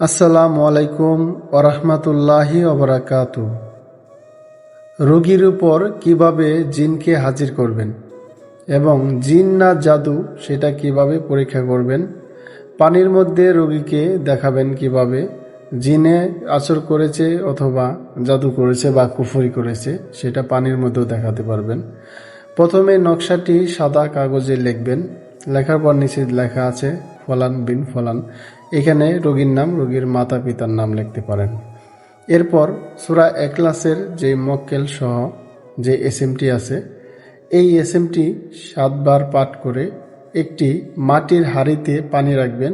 আসসালামু আলাইকুম ওরহমতুল্লাহি ওবরাকাত রোগীর উপর কীভাবে জিনকে হাজির করবেন এবং জিন না জাদু সেটা কীভাবে পরীক্ষা করবেন, পানির মধ্যে রোগীকে দেখাবেন কীভাবে জিনে আচর করেছে অথবা জাদু করেছে বা কুফরি করেছে সেটা পানির মধ্যেও দেখাতে পারবেন। প্রথমে নকশাটি সাদা কাগজে লিখবেন, লেখার পর নিচে লেখা আছে, ফলান বিন ফলান। এখানে রোগীর নাম রোগীর মাতা পিতার নাম লিখতে পারেন। এরপর সুরা একলাসের যে মক্কেল সহ যে এসএমটি আছে, এই এসএমটি সাতবার পাঠ করে একটি মাটির হাঁড়িতে পানি রাখবেন।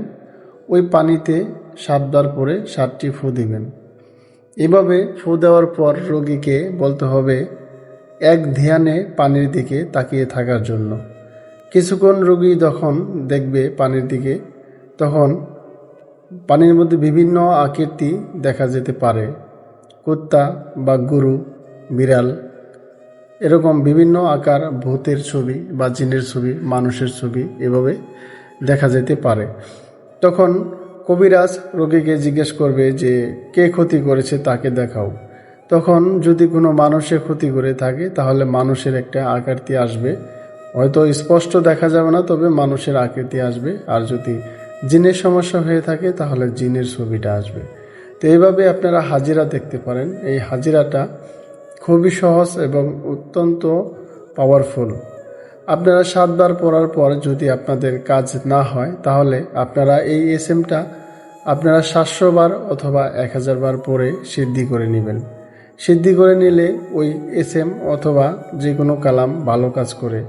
ওই পানিতে সাতবার পরে সাতটি ফু দিবেন। এভাবে ফু দেওয়ার পর রোগীকে বলতে হবে, এক ধ্যানে পানির দিকে তাকিয়ে থাকার জন্য। কিছুক্ষণ রোগী যখন দেখবে পানির দিকে, তখন পানির মধ্যে বিভিন্ন আকৃতি দেখা যেতে পারে। কুত্তা বা গরু, বিড়াল, এরকম বিভিন্ন আকার ভূতের ছবি বা জিনের ছবি, মানুষের ছবি এভাবে দেখা যেতে পারে। তখন কবিরাজ রোগীকে জিজ্ঞেস করবে যে, কে ক্ষতি করেছে তাকে দেখাও। তখন যদি কোনো মানুষে ক্ষতি করে থাকে, তাহলে মানুষের একটা আকৃতি আসবে। হয়তো স্পষ্ট দেখা যাবে না, তবে মানুষের আকৃতি আসবে। আর যদি জিনের সমস্যা হয়ে থাকে, তাহলে জিনের ছবিটা আসবে। তো এইভাবে আপনারা হাজিরা দেখতে পারেন। এই হাজিরাটা খুবই সহজ এবং অত্যন্ত পাওয়ারফুল আপনারা সাতবার পড়ার পর যদি আপনাদের কাজ না হয়, তাহলে আপনারা এই এস এমটা আপনারা সাতশো বার অথবা এক হাজার বার পরে সিদ্ধি করে নেবেন। সিদ্ধি করে নিলে ওই এস এম অথবা যে কোনো কালাম ভালো কাজ করে।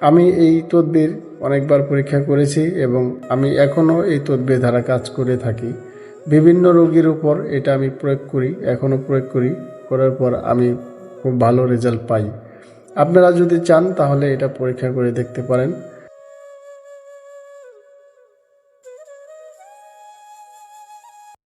আমি এই তদবির অনেকবার পরীক্ষা করেছি এবং আমি এখনও এই তদ্বে দ্বারা কাজ করে থাকি। বিভিন্ন রোগীর উপর এটা আমি প্রয়োগ করি এখনও প্রয়োগ করি। করার পর আমি খুব ভালো রেজাল্ট পাই। আপনারা যদি চান তাহলে এটা পরীক্ষা করে দেখতে পারেন।